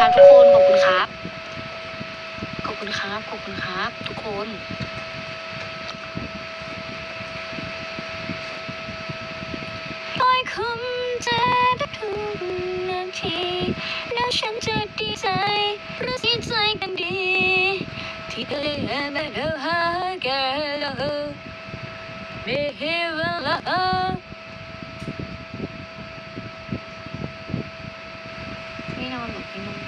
ครับทุกคนขอบคุณครับ ขอบคุณครับ ขอบคุณครับ ทุกคนปล่อยคำจะได้ทุกนาที แล้วฉันจะดีใจหรือเสียใจกันดี ที่เธอได้มาเธอหากันแล้วไม่เห็นวลาไม่นอนหรอกไม่นอน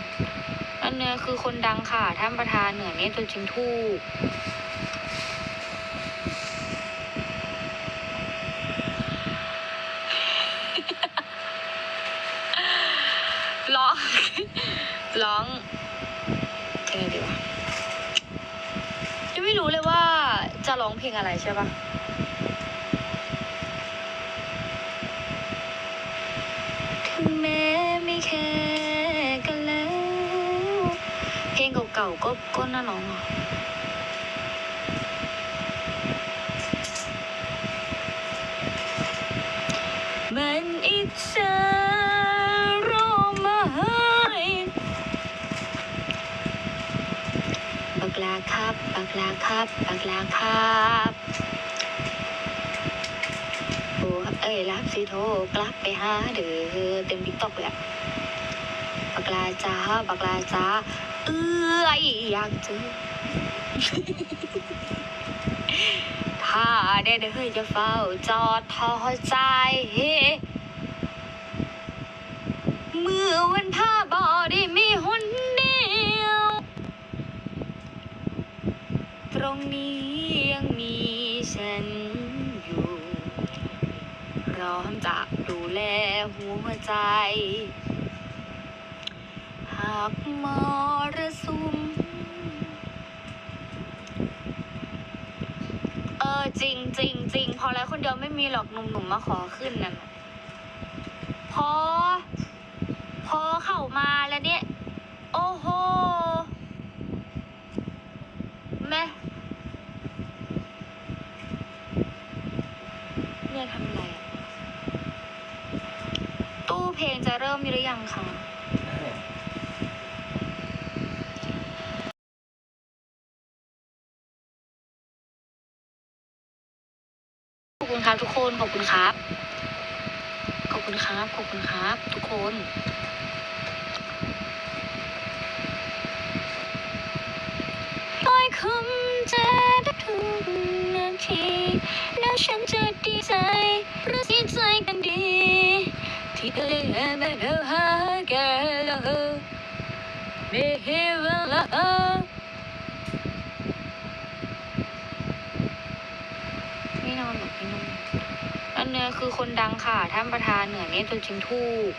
อันเนี้ย คือคนดังค่ะ ท่านประธานเหนือเนี่ยตัวจริงทูกร้อง ร้องยังไงดีวะยังไม่รู้เลยว่าจะร้องเพลงอะไรใช่ปะถึงแม้ไม่แค่ เพลงเก่าๆก็ก็น่าร้องอะมันอิจฉาร้องมาให้บักลาครับบักลาครับบักลาครับโอ้เอ้ยรับสิโทรกลับไปหาเด้อเต็มทิกต็อกเลยอะ บักลาจ้าบักลาจ้าเอ้ยอยากเจอถ้าได้เด้อจะเฝ้าจอดท้อใจ เมื่อวันผ้าบ่ได้มีหนเดียว ตรงนี้ยังมีฉันอยู่พร้อมจะดูแลหัวใจากมรสุม เออจริงจริงจริงพอแล้วคนเดียวไม่มีหรอกหนุ่มๆมาขอขึ้นนั่นน่ะพอ พอเข้ามาแล้วเนี่ย โอ้โหแม่เนี่ยทำอะไรอะตู้เพลงจะเริ่มหรือยังคะขอบ ครับทุกคนขอบคุณครับ ขอบคุณครับ ขอบคุณครับ ทุกคนปล่อยคำจะได้ทุกนาทีแล้วฉันจะดีใจหรือเสียใจกันดี ที่เธอได้มาเธอหากันแล้วไม่เห็นเวลาไม่นอนหรอกไม่นอนอันเนี้ย คือคนดังค่ะ ท่านประธานเหนือเนี่ยตัวจริงทูก